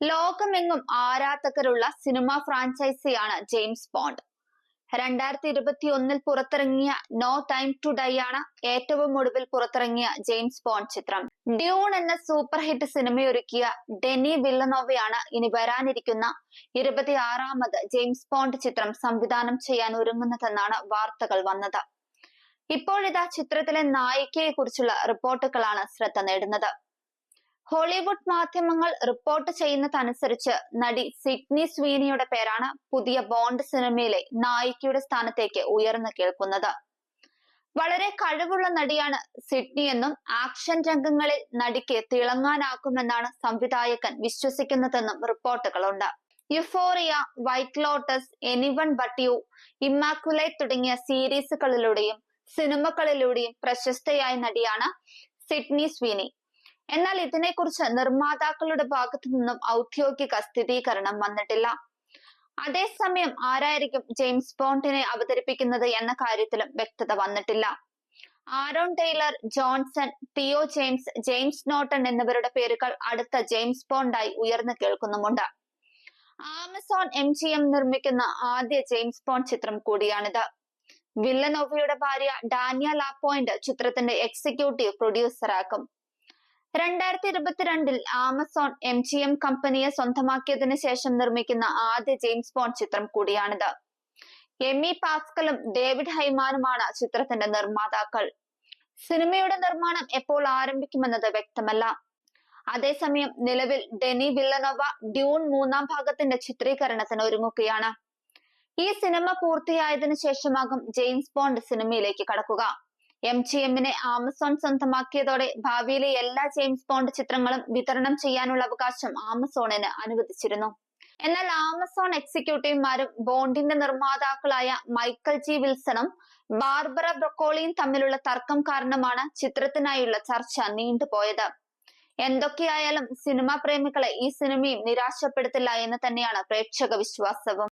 ലോകമെങ്ങും ആരാധകരുള്ള cinema ഫ്രാഞ്ചൈസിയാണ് James bond. രണ്ടായിരത്തി ഇരുപത്തി ഒന്നിൽ പുറത്തിറങ്ങിയ നോ ടൈം ടു ഡൈ ആണ് ഏറ്റവും ഒടുവിൽ പുറത്തിറങ്ങിയ ജെയിംസ് ബോണ്ട് ചിത്രം. ഡ്യൂൺ എന്ന സൂപ്പർ ഹിറ്റ് സിനിമയൊരുക്കിയ ഡെനി വില്ലനോവയാണ് ഇനി വരാനിരിക്കുന്ന ഇരുപത്തിയാറാമത് ജെയിംസ് ബോണ്ട് ചിത്രം സംവിധാനം ചെയ്യാൻ ഒരുങ്ങുന്നതെന്നാണ് വാർത്തകൾ വന്നത്. ഇപ്പോഴിതാ ചിത്രത്തിലെ നായികയെ കുറിച്ചുള്ള റിപ്പോർട്ടുകളാണ് ശ്രദ്ധ നേടുന്നത്. ഹോളിവുഡ് മാധ്യമങ്ങൾ റിപ്പോർട്ട് ചെയ്യുന്നതനുസരിച്ച് നടി സിഡ്നി സ്വീനിയുടെ പേരാണ് പുതിയ ബോണ്ട് സിനിമയിലെ നായികയുടെ സ്ഥാനത്തേക്ക് ഉയർന്നു കേൾക്കുന്നത്. വളരെ കഴിവുള്ള നടിയാണ് സിഡ്നി എന്നും ആക്ഷൻ രംഗങ്ങളിൽ നടിക്ക് തിളങ്ങാനാക്കുമെന്നാണ് സംവിധായകൻ വിശ്വസിക്കുന്നതെന്നും റിപ്പോർട്ടുകളുണ്ട്. Euphoria White Lotus Anyone But You Immaculate തുടങ്ങിയ സീരീസുകളിലൂടെയും സിനിമകളിലൂടെയും പ്രശസ്തയായ നടിയാണ് സിഡ്നി സ്വീനി. എന്നാൽ ഇതിനെക്കുറിച്ച് നിർമ്മാതാക്കളുടെ ഭാഗത്തു നിന്നും ഔദ്യോഗിക സ്ഥിരീകരണം വന്നിട്ടില്ല. അതേസമയം ആരായിരിക്കും ജെയിംസ് ബോണ്ടിനെ അവതരിപ്പിക്കുന്നത് എന്ന കാര്യത്തിലും വ്യക്തത വന്നിട്ടില്ല. Aaron Taylor Johnson Theo James James Norton എന്നിവരുടെ പേരുകൾ അടുത്ത ജെയിംസ് ബോണ്ടായി ഉയർന്നു കേൾക്കുന്നുമുണ്ട്. ആമസോൺ എം ജി എം നിർമ്മിക്കുന്ന ആദ്യ ജെയിംസ് ബോണ്ട് ചിത്രം കൂടിയാണിത്. വില്ലനോവയുടെ ഭാര്യ ഡാനിയ ലാപ്പോയിന്റ് ചിത്രത്തിന്റെ എക്സിക്യൂട്ടീവ് പ്രൊഡ്യൂസറാക്കും. രണ്ടായിരത്തി ഇരുപത്തിരണ്ടിൽ ആമസോൺ എം ജി എം കമ്പനിയെ സ്വന്തമാക്കിയതിനു ശേഷം നിർമ്മിക്കുന്ന ആദ്യ ജെയിംസ് ബോണ്ട് ചിത്രം കൂടിയാണിത്. എമ്മി പാസ്കലും ഡേവിഡ് ഹൈമാനുമാണ് ചിത്രത്തിന്റെ നിർമ്മാതാക്കൾ. സിനിമയുടെ നിർമ്മാണം എപ്പോൾ ആരംഭിക്കുമെന്നത് വ്യക്തമല്ല. അതേസമയം നിലവിൽ ഡെനി വില്ലനോവ ഡ്യൂൺ മൂന്നാം ഭാഗത്തിന്റെ ചിത്രീകരണത്തിന് ഒരുങ്ങുകയാണ്. ഈ സിനിമ പൂർത്തിയായതിനു ശേഷമാകും ജെയിംസ് ബോണ്ട് സിനിമയിലേക്ക് കടക്കുക. എം ജി എമ്മിനെ ആമസോൺ സ്വന്തമാക്കിയതോടെ ഭാവിയിലെ എല്ലാ ജെയിംസ് ബോണ്ട് ചിത്രങ്ങളും വിതരണം ചെയ്യാനുള്ള അവകാശം ആമസോണിന് അനുവദിച്ചിരുന്നു. എന്നാൽ ആമസോൺ എക്സിക്യൂട്ടീവുമാരും ബോണ്ടിന്റെ നിർമ്മാതാക്കളായ മൈക്കൽ ജി വിൽസണും ബാർബറ ബ്രൊക്കോളിയും തമ്മിലുള്ള തർക്കം കാരണമാണ് ചിത്രത്തിനായുള്ള ചർച്ച നീണ്ടുപോയത്. എന്തൊക്കെയായാലും സിനിമാ പ്രേമികളെ ഈ സിനിമയും നിരാശപ്പെടുത്തില്ല എന്ന് തന്നെയാണ് പ്രേക്ഷക വിശ്വാസവും.